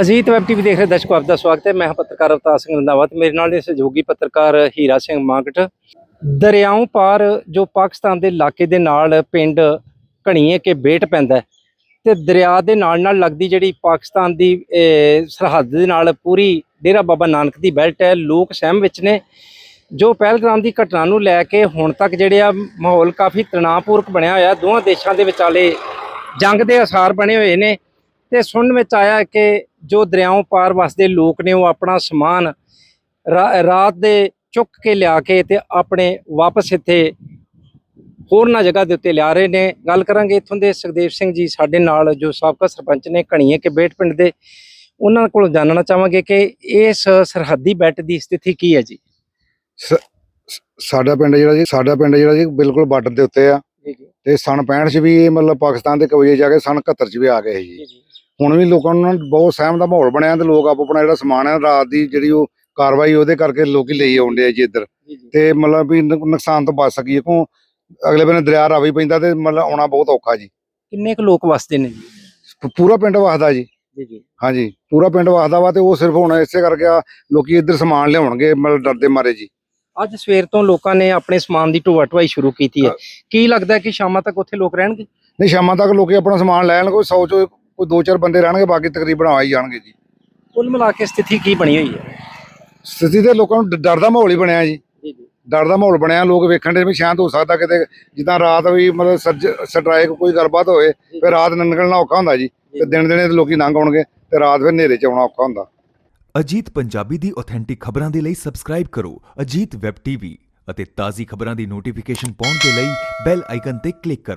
Ajit web TV ਦੇਖ ਰਹੇ ਦਰਸ਼ਕੋ ਆਪ ਦਾ ਸਵਾਗਤ ਹੈ। ਮੈਂ ਹਾਂ ਪੱਤਰਕਾਰ ਅਵਤਾਰ ਸਿੰਘ ਰੰਧਾਵਾ ਤੇ ਮੇਰੇ ਨਾਲ ਦੇ ਸਹਿਯੋਗੀ ਪੱਤਰਕਾਰ ਹੀਰਾ ਸਿੰਘ ਮਾਂਗਟ। ਦਰਿਆਓਂ ਪਾਰ ਜੋ ਪਾਕਿਸਤਾਨ ਦੇ ਇਲਾਕੇ ਦੇ ਨਾਲ ਪਿੰਡ ਘਣੀਏ ਕੇ ਬੇਟ ਪੈਂਦਾ ਹੈ ਤੇ ਦਰਿਆ ਦੇ ਨਾਲ ਨਾਲ ਲੱਗਦੀ ਜਿਹੜੀ ਪਾਕਿਸਤਾਨ ਦੀ ਸਰਹੱਦ ਦੇ ਨਾਲ ਪੂਰੀ ਡੇਰਾ ਬਾਬਾ ਨਾਨਕ ਦੀ ਬੈਲਟ ਹੈ। ਲੋਕ ਸਹਿਮ ਵਿੱਚ ਨੇ। ਜੋ ਪਹਿਲਗ੍ਰਾਮ ਦੀ ਘਟਨਾ ਨੂੰ ਲੈ ਕੇ ਹੁਣ ਤੱਕ ਜਿਹੜੇ ਆ ਮਾਹੌਲ ਕਾਫੀ ਤਣਾਅਪੂਰਕ ਬਣਿਆ ਹੋਇਆ। ਦੋਵਾਂ ਦੇਸ਼ਾਂ ਦੇ ਵਿਚਾਲੇ ਜੰਗ ਦੇ ਅਸਾਰ ਬਣੇ ਹੋਏ ਨੇ। ਤੇ ਸੁਣਨ ਵਿੱਚ ਆਇਆ ਕਿ ਜੋ ਦਰਿਆਓਂ ਪਾਰ ਵਸਦੇ ਲੋਕ ਨੇ ਉਹ ਆਪਣਾ ਸਮਾਨ ਰਾਤ ਦੇ ਚੁੱਕ ਕੇ ਲਿਆ ਕੇ ਤੇ ਆਪਣੇ ਵਾਪਸ ਇੱਥੇ ਹੋਰਨਾਂ ਜਗ੍ਹਾ ਦੇ ਉੱਤੇ ਲਿਆ ਰਹੇ ਨੇ। ਗੱਲ ਕਰਾਂਗੇ ਇੱਥੋਂ ਦੇ ਸੁਖਦੇਵ ਸਿੰਘ ਜੀ ਸਾਡੇ ਨਾਲ ਜੋ ਸਾਬਕਾ ਸਰਪੰਚ ਨੇ ਘਣੀਏ ਕੇ ਬੇਟ ਪਿੰਡ ਦੇ ਉਹਨਾਂ ਕੋਲੋਂ ਜਾਣਨਾ ਚਾਹਾਂਗੇ ਕਿ ਇਸ ਸਰਹੱਦੀ ਬੈਟ ਦੀ ਸਥਿਤੀ ਕੀ ਹੈ ਜੀ? ਸਾਡਾ ਪਿੰਡ ਜਿਹੜਾ ਜੀ ਸਾਡਾ ਪਿੰਡ ਜਿਹੜਾ ਜੀ ਬਿਲਕੁਲ ਬਾਰਡਰ ਦੇ ਉੱਤੇ ਆ ਤੇ ਸਨ 65 ਚ ਵੀ ਮਤਲਬ ਪਾਕਿਸਤਾਨ ਦੇ ਕਬਜ਼ੇ ਜਾ ਕੇ ਸਨ 71 ਚ ਵੀ ਆ ਗਏ ਜੀ। ਹੁਣ ਵੀ ਲੋਕਾਂ ਨੂੰ ਬਹੁਤ ਸਹਿਮ ਦਾ ਮਾਹੌਲ ਬਣਿਆ ਤੇ ਲੋਕ ਆਪ ਆਪਣਾ ਜਿਹੜਾ ਸਮਾਨ ਹੈ ਰਾਤ ਦੀ ਜਿਹੜੀ ਉਹ ਕਾਰਵਾਈ ਉਹਦੇ ਕਰਕੇ ਲੋਕੀ ਲਈ ਆਉਂਦੇ ਆ ਜੀ ਇੱਧਰ। ਤੇ ਮਤਲਬ ਵੀ ਨੁਕ- ਨੁਕਸਾਨ ਤੋਂ ਬਚ ਸਕੀਏ ਕਿਉਂ? ਅਗਲੇ ਬੰਨੇ ਦਰਿਆ ਰਾਵੀ ਪੈਂਦਾ ਤੇ ਮਤਲਬ ਆਉਣਾ ਬਹੁਤ ਔਖਾ ਜੀ। ਕਿੰਨੇ ਕੁ ਲੋਕ ਵਸਦੇ ਨੇ ਜੀ? ਪੂਰਾ ਪਿੰਡ ਵਸਦਾ ਜੀ। ਜੀ ਜੀ। ਹਾਂਜੀ ਪੂਰਾ ਪਿੰਡ ਵਸਦਾ ਵਾ ਤੇ ਉਹ ਸਿਰਫ ਹੁਣ ਇਸੇ ਕਰਕੇ ਆ ਲੋਕੀ ਇੱਧਰ ਸਮਾਨ ਲਿਆਉਣਗੇ ਮਤਲਬ ਡਰਦੇ ਮਾਰੇ ਜੀ। ਅੱਜ ਸਵੇਰ ਤੋਂ ਲੋਕਾਂ ਨੇ ਆਪਣੇ ਸਮਾਨ ਦੀ ਢੋਆ ਢੁਆਈ ਸ਼ੁਰੂ ਕੀਤੀ ਹੈ। ਕੀ ਲੱਗਦਾ ਕਿ ਸ਼ਾਮਾਂ ਤੱਕ ਉੱਥੇ ਲੋਕ ਰਹਿਣਗੇ? ਨਹੀਂ ਸ਼ਾਮਾਂ ਤੱਕ ਲੋਕੀ ਆਪਣਾ ਸਮਾਨ ਲੈਣ ਕੋਈ 100 ਚੋਂ ਕੋਈ ਦੋ ਚਾਰ ਬੰਦੇ ਰਹਿਣਗੇ ਬਾਕੀ ਤਕਰੀਬਨ ਆ ਹੀ ਜਾਣਗੇ ਜੀ। ਕੁੱਲ ਮਿਲਾ ਕੇ ਸਥਿਤੀ ਕੀ ਬਣੀ ਹੋਈ ਹੈ? ਸਥਿਤੀ ਤੇ ਲੋਕਾਂ ਨੂੰ ਡ- ਡਰ ਦਾ ਮਾਹੌਲ ਹੀ ਬਣਿਆ ਜੀ। ਜੀ ਜੀ। ਡਰ ਦਾ ਮਾਹੌਲ ਬਣਿਆ ਲੋਕ ਵੇਖਣ ਦੇ ਵੀ ਸ਼ਾਂਤ ਹੋ ਸਕਦਾ ਕਿਤੇ ਜਿੱਦਾਂ ਰਾਤ ਵੀ ਮਤਲਬ ਸਰਜ ਸਟ੍ਰਾਈਕ ਕੋਈ ਗੱਲਬਾਤ ਹੋਵੇ ਫਿਰ ਰਾਤ ਨੂੰ ਨਿਕਲਣਾ ਔਖਾ ਹੁੰਦਾ ਜੀ ਤੇ ਦਿਨ ਦਿਨੇ ਤੇ ਲੋਕੀ ਲੰਘ ਆਉਣਗੇ ਤੇ ਰਾਤ ਫਿਰ ਹਨੇਰੇ ਚ ਆਉਣਾ ਔਖਾ ਹੁੰਦਾ। ਅਜੀਤ ਪੰਜਾਬੀ ਦੀ ਆਥੈਂਟਿਕ ਖਬਰਾਂ ਦੇ ਲਈ ਸਬਸਕ੍ਰਾਈਬ ਕਰੋ ਅਜੀਤ ਵੈਬ ਟੀਵੀ ਅਤੇ ਤਾਜ਼ੀ ਖਬਰਾਂ ਦੀ ਨੋਟੀਫਿਕੇਸ਼ਨ ਪਾਉਣ ਦੇ ਲਈ ਬੈਲ ਆਈਕਨ ਤੇ ਕਲਿੱਕ ਕਰੋ।